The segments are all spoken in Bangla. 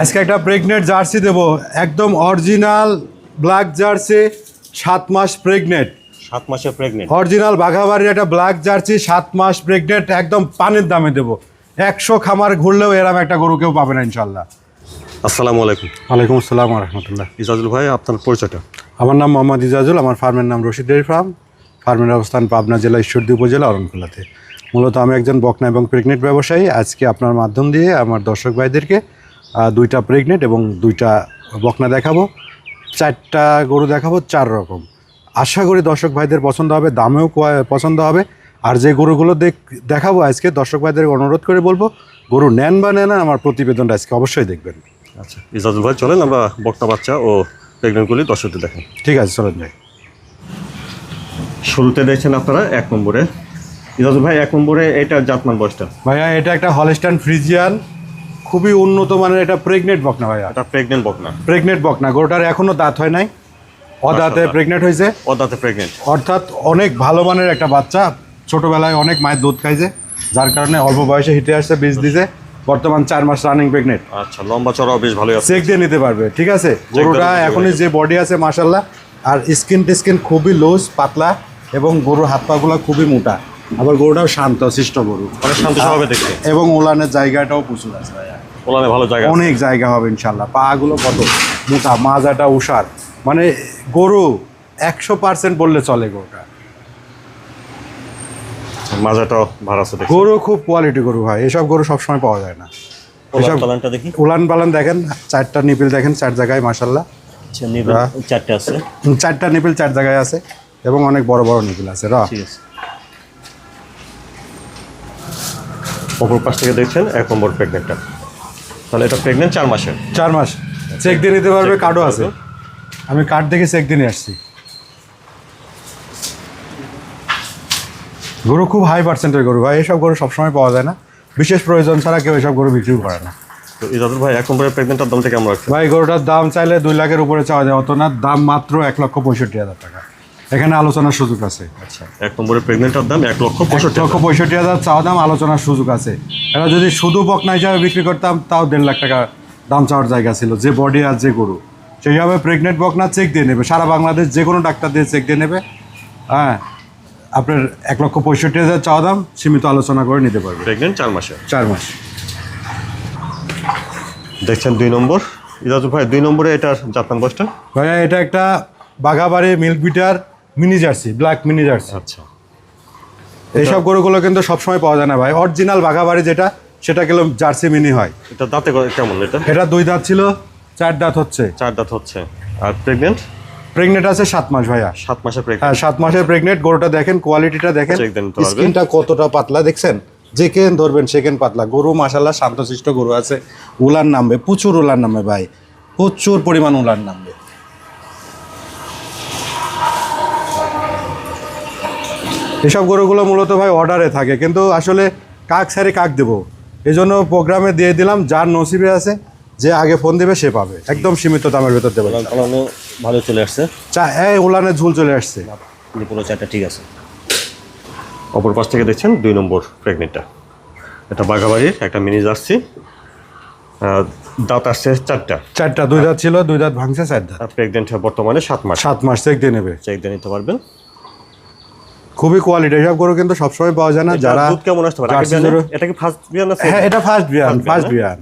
আজকে একটা প্রেগনেন্ট জার্সি দেবো। একদম অরিজিনাল ব্ল্যাক জার্সি সাত মাস প্রেগনেন্ট সাত মাসে প্রেগনেন্ট অরিজিনাল বাঘাবাড়ির একটা ব্ল্যাক জার্সি সাত মাস প্রেগনেন্ট একদম পানির দামে দেবো। একশো খামার ঘুরলেও এরম একটা গরু কেউ পাবে না ইনশাল্লাহ। আসসালামু আলাইকুম। ওয়ালাইকুম আসসালাম রহমতুল্লাহ। ইজাজুল ভাই আপনার পরিচয়টা? আমার নাম মোহাম্মদ ইজাজুল আমার ফার্মের নাম রশিদ ডেয়ারি ফার্ম। ফার্মের অবস্থান পাবনা জেলা ঈশ্বরদী উপজেলা অরণখোলাতে মূলত আমি একজন বকনা এবং প্রেগনেন্ট ব্যবসায়ী। আজকে আপনার মাধ্যম দিয়ে আমার দর্শক ভাইদেরকে দুইটা প্রেগনেন্ট এবং দুইটা বকনা দেখাবো। চারটা গরু দেখাবো চার রকম। আশা করি দর্শক ভাইদের পছন্দ হবে দামেও কোয়া- পছন্দ হবে। আর যে গরুগুলো দেখ দেখাবো আজকে দর্শক ভাইদের অনুরোধ করে বলব গরু নেন বা নেন আমার প্রতিবেদনটা আজকে অবশ্যই দেখবেন। আচ্ছা ইজাজুল ভাই চলেন আমরা বক্তা বাচ্চা ও প্রেগনেন্টগুলি দর্শকদের দেখেন ঠিক আছে চলেন ভাই। শুরুতে দেখছেন আপনারা এক নম্বরে। ইজাজুল ভাই এক নম্বরে এটা জাতমান বয়সটা? ভাইয়া এটা একটা হলস্টান ফ্রিজিয়ান খুবই উন্নত মানের এটা প্রেগনেন্ট বকনা ভাইয়া। এটা প্রেগনেন্ট বকনা। প্রেগনেন্ট বকনা গরুটার এখনও দাঁত হয় নাই। অদাঁতে প্রেগনেন্ট হয়েছে। অদাতে প্রেগনেন্ট অর্থাৎ অনেক ভালো মানের একটা বাচ্চা ছোটবেলায় অনেক মায়ের দুধ খাইছে যার কারণে অল্প বয়সে হিটে আসছে বীজ দিছে বর্তমান চার মাস রানিং প্রেগনেন্ট আচ্ছা লম্বা চড়াও বেশ ভালোই আছে। চেক দিয়ে নিতে পারবে ঠিক আছে? গরুটা এখনই যে বডি আছে মাসাল্লাহ আর স্কিন টিস্কিন খুবই লুজ পাতলা এবং গরুর হাত পাগুলো খুবই মোটা। আবার গরুটাও শান্ত শিষ্ট গরু। শান্ত স্বভাবে দেখতে। এবং ওলানের জায়গাটাও প্রচুর আছে ওলানে ভালো জায়গা অনেক জায়গা হবে ইনশাল্লাহ পাগুলো কত? মোটা মাজাটা উষার মানে গরু একশো পার্সেন্ট বললে চলে গরুটা। মাজাটাও ভালো আছে গরু খুব কোয়ালিটি গরু হয় এসব গরু সবসময় পাওয়া যায় না। এসব পালানটা দেখি। উলান পালান দেখেন চারটা নিপিল দেখেন চার জায়গায় মাসাল্লাহ আচ্ছা হ্যাঁ। চারটে আছে। চারটা নিপিল চার জায়গায় আছে এবং অনেক বড় বড় নিপিল আছে র। ঠিক আছে। অপর পাশ থেকে দেখছেন এক নম্বর প্রেগনেন্টটা তাহলে এটা প্রেগনেন্ট চার মাসের। চার মাস। চেক দিয়ে নিতে পারবে কার্ডও আছে। আমি কার্ড দেখে চেক দিয়ে আসছি। গরু খুব হাই পার্সেন্টের গরু। ভাই এসব গরু সবসময় পাওয়া যায় না। বিশেষ প্রয়োজন ছাড়া কেউ এসব গরু বিক্রি করে না। তো ইজাদুল ভাই এক নম্বরের প্রেগনেন্টটার দাম থেকে আমরা রাখছি। ভাই গরুটার দাম চাইলে দুই লাখের উপরে চাওয়া যায়। অত না দাম মাত্র এক লক্ষ পঁয়ষট্টি হাজার টাকা। এখানে আলোচনার সুযোগ আছে। আচ্ছা এক নম্বরে প্রেগনেন্টটার দাম এক লক্ষ পঁয়ষট্টি লক্ষ পঁয়ষট্টি হাজার চাওয়া দাম আলোচনার সুযোগ আছে। এটা যদি শুধু বকনা হিসাবে বিক্রি করতাম তাও দেড় লাখ টাকা দাম চাওয়ার জায়গা ছিল যে বডি আর যে গরু। সেইভাবে প্রেগনেন্ট বকনা চেক দিয়ে নেবে সারা বাংলাদেশ যে কোনো ডাক্তার দিয়ে চেক দিয়ে নেবে। হ্যাঁ আপনার এক লক্ষ পঁয়ষট্টি হাজার চাওয়া দাম সীমিত আলোচনা করে নিতে পারবে। প্রেগনেন্ট চার মাসে। চার মাস। দেখছেন দুই নম্বর। ইজাদুল ভাই দুই নম্বরে এটার জাতমান বয়সটা? ভাইয়া এটা একটা বাঘাবাড়ি milk bitter mini jersey black mini jersey. আচ্ছা। এইসব গরুগুলো কিন্তু সবসময় পাওয়া যায় না ভাই। অরিজিনাল বাঘাবাড়ি যেটা সেটা গেলে জার্সি মিনি হয়। এটা দাঁতে কেমন এটা? এটা দুই দাঁত ছিল চার দাঁত হচ্ছে। চার দাঁত হচ্ছে। আর প্রেগনেন্ট প্রেগনেন্ট আছে সাত মাস ভাইয়া। সাত মাসে হ্যাঁ সাত মাসের প্রেগনেন্ট গরুটা দেখেন কোয়ালিটিটা দেখেন। স্কিনটা কতটা পাতলা দেখছেন? যে কেন ধরবেন সেকেন পাতলা। গরু মাসাল্লাহ শান্তশিষ্ট গরু আছে। উলান নামবে প্রচুর উলান নামবে ভাই। প্রচুর পরিমাণ উলান নামবে এসব গরুগুলো মূলত ভাই অর্ডারে থাকে কিন্তু আসলে কাক সারে কাক দেবো। এই জন্য প্রোগ্রামে দিয়ে দিলাম যার নসিবে আছে যে আগে ফোন দেবে সে পাবে। একদম সীমিত দামের ভেতর দেবে। ভালো চলে আসছে। চা হ্যাঁ উলানের ঝুল চলে আসছে। পুরো চারটা ঠিক আছে। অপর পাশ থেকে দেখছেন দুই নম্বর প্রেগনেন্টটা। এটা বাঘাবাড়ির একটা মিনি জার্সি দাঁত আসছে চারটা। চারটা দুই দাঁত ছিল দুই দাঁত ভাঙছে চার দাঁত। প্রেগনেন্ট বর্তমানে সাত মাস। সাত মাস চেক দিয়ে নেবে। চেক দিয়ে নিতে পারবেন। খুবই কোয়ালিটি এসব গরু কিন্তু সবসময় পাওয়া যায় না যারা দুধ কেমন আসতে পারে? এটা কি ফার্স্ট বিয়ান আছে হ্যাঁ এটা ফার্স্ট বিয়ান ফার্স্ট বিয়ান,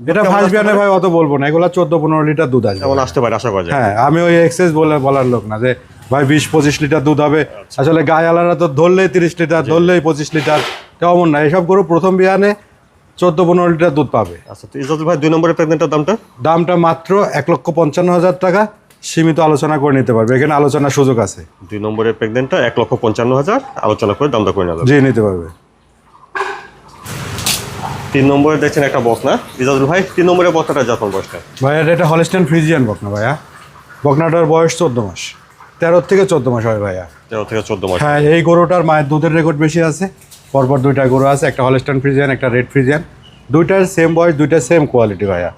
এটা ফার্স্ট বিয়ানে ভাই অত বলব না। এগুলো চোদ্দ পনেরো লিটার দুধ আসবে। কেমন আসতে পারে আশা করা যায়। হ্যাঁ আমি ওই এক্সেস বলে বলার লোক না যে ভাই বিশ পঁচিশ লিটার দুধ হবে। আচ্ছা। আসলে গায়ে আলাদা তো ধরলেই তিরিশ লিটার ধরলেই পঁচিশ লিটার তেমন না। এসব গরু প্রথম বিয়ানে চোদ্দ পনেরো লিটার দুধ পাবে। আচ্ছা তো ইজাজুল ভাই দুই নম্বরের প্রেগনেন্টের দামটা? দামটা মাত্র এক লক্ষ পঞ্চান্ন হাজার টাকা। সীমিত আলোচনা করে নিতে পারবে। এখানে আলোচনার সুযোগ আছে। দুই নম্বরের প্রেগনেন্টটা এক লক্ষ পঞ্চান্ন হাজার। আলোচনা করে দামটা করে নেওয়া যাবে জি নিতে পারবে। তিন নম্বরে দেখছেন একটা বকনা। ইজাজুল ভাই তিন নম্বরের বকনাটা জাতমান বয়সটা? ভাইয়া এটা হলিস্টেন ফ্রিজিয়ান বকনা ভাইয়া। বকনাটার বয়স চোদ্দ মাস। তেরো থেকে চোদ্দ মাস হয় ভাইয়া। তেরো থেকে চোদ্দ মাস। হ্যাঁ এই গরুটার মায়ের দুধের রেকর্ড বেশি আছে। পরপর দুইটা গরু আছে একটা হলিস্টেন ফ্রিজিয়ান একটা রেড ফ্রিজিয়ান দুইটার সেম বয়স দুইটা সেম কোয়ালিটি ভাইয়া।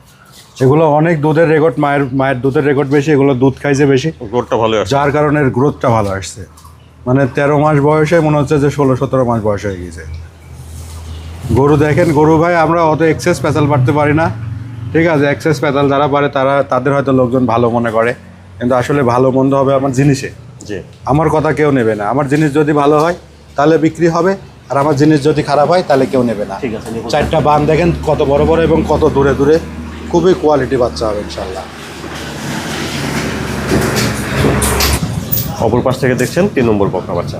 এগুলো অনেক দুধের রেকর্ড মায়ের মায়ের দুধের রেকর্ড বেশি এগুলো দুধ খাইছে বেশি। গোড়টা ভালো আছে যার কারণে এর গ্রোথটা ভালো আসছে। মানে তেরো মাস বয়সে মনে হচ্ছে যে ষোলো সতেরো মাস বয়স হয়ে গেছে। গরু দেখেন গরু ভাই আমরা অত এক্সেস পেঁচাল পারতে পারি না। ঠিক আছে এক্সেস পেতাল যারা পারে তারা তাদের হয়তো লোকজন ভালো মনে করে। কিন্তু আসলে ভালো মন্দ হবে আমার জিনিসে। জি। আমার কথা কেউ নেবে না। আমার জিনিস যদি ভালো হয় তাহলে বিক্রি হবে। আর আমার জিনিস যদি খারাপ হয় তাহলে কেউ নেবে না। ঠিক আছে চারটা বান দেখেন কত বড় বড় এবং কত দূরে দূরে। খুবই কোয়ালিটি বাচ্চা হবে ইনশাল্লাহ অপর পাশ থেকে দেখছেন তিন নম্বর বকনা বাচ্চা।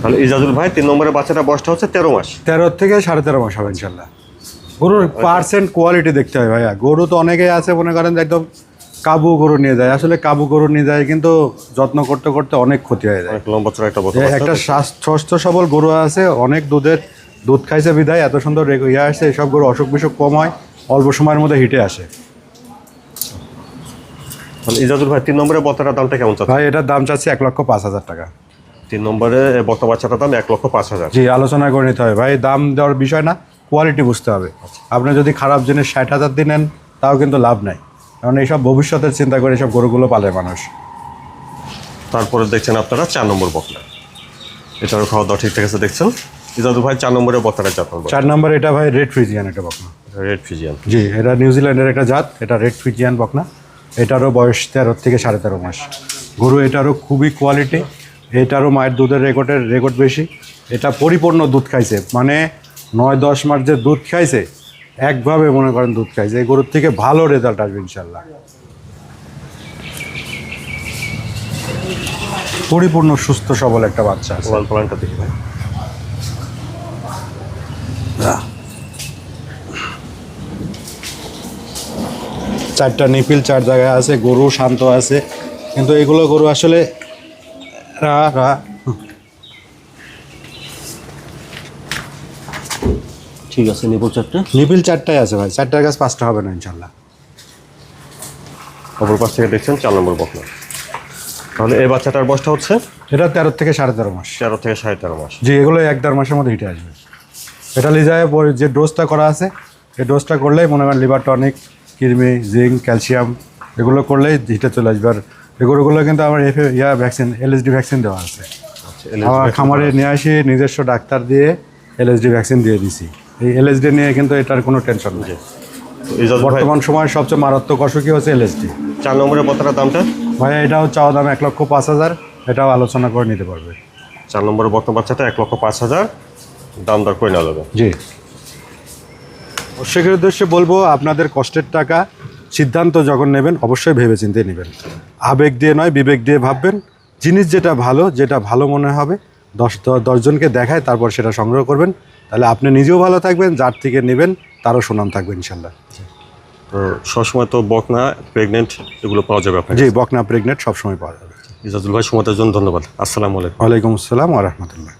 তাহলে ইজাজুল ভাই তিন নম্বরের বাচ্চাটা বয়সটা হচ্ছে তেরো মাস। তেরো থেকে সাড়ে তেরো মাস হবে ইনশাল্লাহ গরুর পার্সেন্ট কোয়ালিটি দেখতে হয় ভাইয়া। গরু তো অনেকেই আছে মনে করেন যে একদম কাবু গরু নিয়ে যায়। আসলে কাবু গরু নিয়ে যায় কিন্তু যত্ন করতে করতে অনেক ক্ষতি হয়ে যায়। লম্বা চড়া একটা একটা স্বাস্থ্য সবল গরু আছে অনেক দুধের দুধ খাইছে বিধায় এত সুন্দর ইয়ে আসছে এইসব গরু অসুখ বিসুখ কম হয়। অল্প সময়ের মধ্যে হিটে আসে। ইজাজুল ভাই তিন নম্বরের বকনাটার দামটা কেমন চাচ্ছে ভাই এটার দাম চাচ্ছে এক লক্ষ পাঁচ হাজার টাকা। তিন নম্বরে বকনা বাচ্চাটার দাম এক লক্ষ পাঁচ হাজার। জি আলোচনা করে নিতে হবে। ভাই দাম দেওয়ার বিষয় না কোয়ালিটি বুঝতে হবে। আপনি যদি খারাপ জিনিস ষাট হাজার দিয়ে নেন তাও কিন্তু লাভ নাই। কারণ এইসব ভবিষ্যতের চিন্তা করে এইসব গরুগুলো পালে মানুষ। তারপরে দেখছেন আপনারা চার নম্বর বকনা এটারও খাওয়া দাওয়া ঠিকঠাক আছে দেখছেন? ইজাজুল ভাই চার নম্বরের বকনাটা চার নম্বর। চার নম্বর এটা ভাই রেড ফ্রিজিয়ান এটা বকনা রেড ফিজিয়ান জি এটা নিউজিল্যান্ডের একটা জাত এটা রেড ফ্রিজিয়ান বকনা। এটারও বয়স তেরো থেকে সাড়ে তেরো মাস। গরু এটারও খুবই কোয়ালিটি এটারও মায়ের দুধের রেকর্ডের রেকর্ড বেশি। এটা পরিপূর্ণ দুধ খাইছে মানে নয় দশ মাস যে দুধ খাইছে একভাবে মনে করেন দুধ খাইছে। এই গরুর থেকে ভালো রেজাল্ট আসবে ইনশাল্লাহ পরিপূর্ণ সুস্থ সবল একটা বাচ্চা আছে। দেখি ভাই। চারটা নিপিল চার জায়গায় আছে গরু শান্ত আছে। কিন্তু এগুলো গরু আসলে রা রা। ঠিক আছে নিপুল চারটা। নিপিল চারটায় আছে ভাই চারটার গাছ পাঁচটা হবে না ইনশাল্লাহ। অপর পাশ থেকে দেখছেন চার নম্বর বকনা তাহলে এই বাচ্চাটার বয়সটা হচ্ছে? এটা তেরো থেকে সাড়ে তেরো মাস। তেরো থেকে সাড়ে তেরো মাস। জি এগুলো এক দেড় মাসের মধ্যে হিটে আসবে। এটা লিজায় পরে যে ডোজটা করা আছে এই ডোজটা করলেই মনে করেন liver tonic kidney zinc calcium এগুলো করলেই হিটে চলে আসবে। আর এগুলোগুলো কিন্তু আমার এফ ইয়া ভ্যাকসিন এলএসডি ভ্যাকসিন দেওয়া আছে। আমার খামারে নিয়ে আসি নিজস্ব ডাক্তার দিয়ে এলএসডি ভ্যাকসিন দিয়ে দিছি। এই এলএসডি নিয়ে কিন্তু এটার কোনো টেনশন নেই। বর্তমান সময়ে সবচেয়ে মারাত্মক অসুখই হচ্ছে এলএসডি চার নম্বরের বকনাটার দামটা? ভাই এটাও চাওয়া দাম এক লক্ষ পাঁচ হাজার। এটাও আলোচনা করে নিতে পারবে। চার নম্বরের বকনা বাচ্চাটা এক লক্ষ পাঁচ হাজার। দাম দর করে নেওয়া যাবে। জি। দর্শকের উদ্দেশ্যে বলব আপনাদের কষ্টের টাকা সিদ্ধান্ত যখন নেবেন অবশ্যই ভেবে চিন্তে নেবেন। আবেগ দিয়ে নয় বিবেক দিয়ে ভাববেন। জিনিস যেটা ভালো যেটা ভালো মনে হবে দশ দশজনকে দেখায় তারপর সেটা সংগ্রহ করবেন। তাহলে আপনি নিজেও ভালো থাকবেন যার থেকে নেবেন তারও সুনাম থাকবে ইনশাল্লাহ। তো সবসময় তো বকনা প্রেগনেন্ট এগুলো পাওয়া যাবে আপনার জি বকনা প্রেগনেন্ট সবসময় পাওয়া যাবে। ইজাজুল ভাই সময়ের জন্য ধন্যবাদ। আসসালামু আলাইকুম। ওয়ালাইকুম আসসালাম ওরহমতুল্লাহ